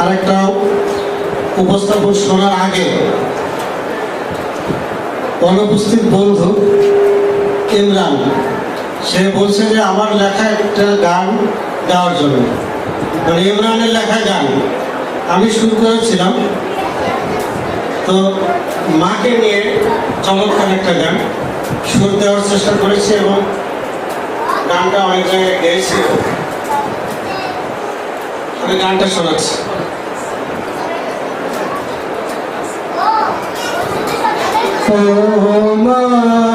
আরেকটা উপস্থাপন শোনার আগে অনুপস্থিত বন্ধু ইমরান, সে বলছে যে আমার লেখা একটা গান গাওয়ার জন্য। মানে ইমরানের লেখা গান। আমি শুরু করেছিলাম। তো মাকে নিয়ে চমৎকার একটা গান। সুর দেওয়ার চেষ্টা করেছি এবং গানটা অনেক জায়গায় গেয়েছি আমি গানটা শোনাচ্ছি ও মা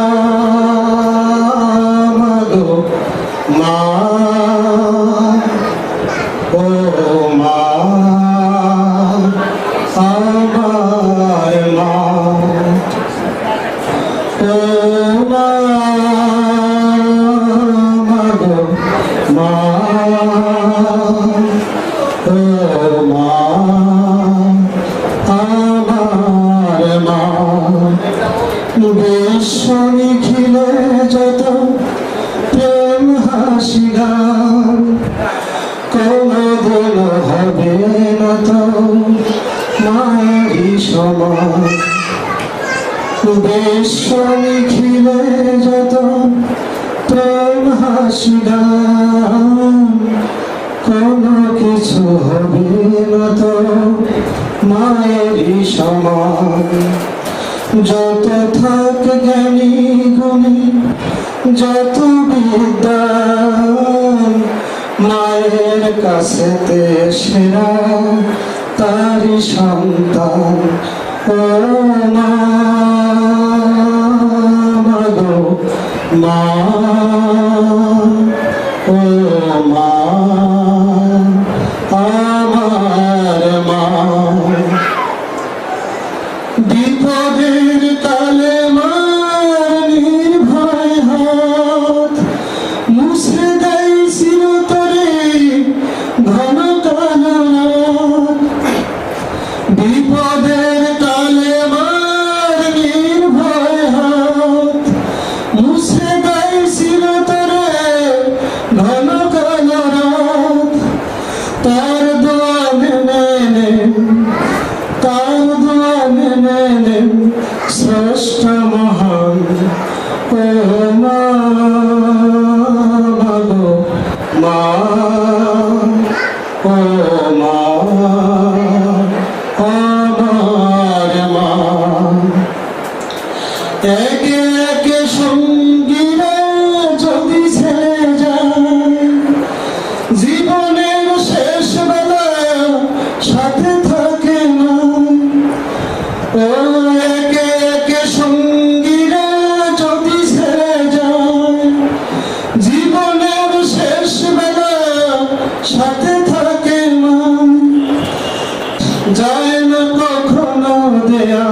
হাসি গান কোনদিন হবে না তো, মায়েরই সমান। বিশ্ব নিখিলে যত প্রেম হাসি গান কোনো কিছু হবে না তো, মায়েরই সমান। যত থাক জ্ঞানী গুণী যত বিদ্যান মায়ের কাছেতে সেরা তারি সন্তান ও মা। Romano আমার মা যায় না কখনো দেয়া,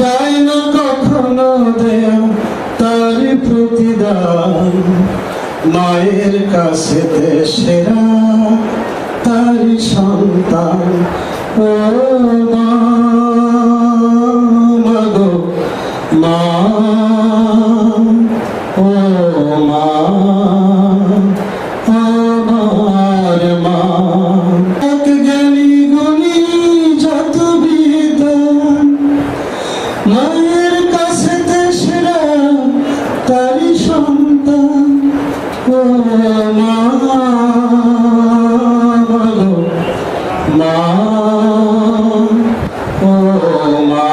যায় না কখনো দেয়া তার প্রতিদান। মায়ের কাছে সেরা তার সন্তান। ও মাগো মা, ও মা। তোমার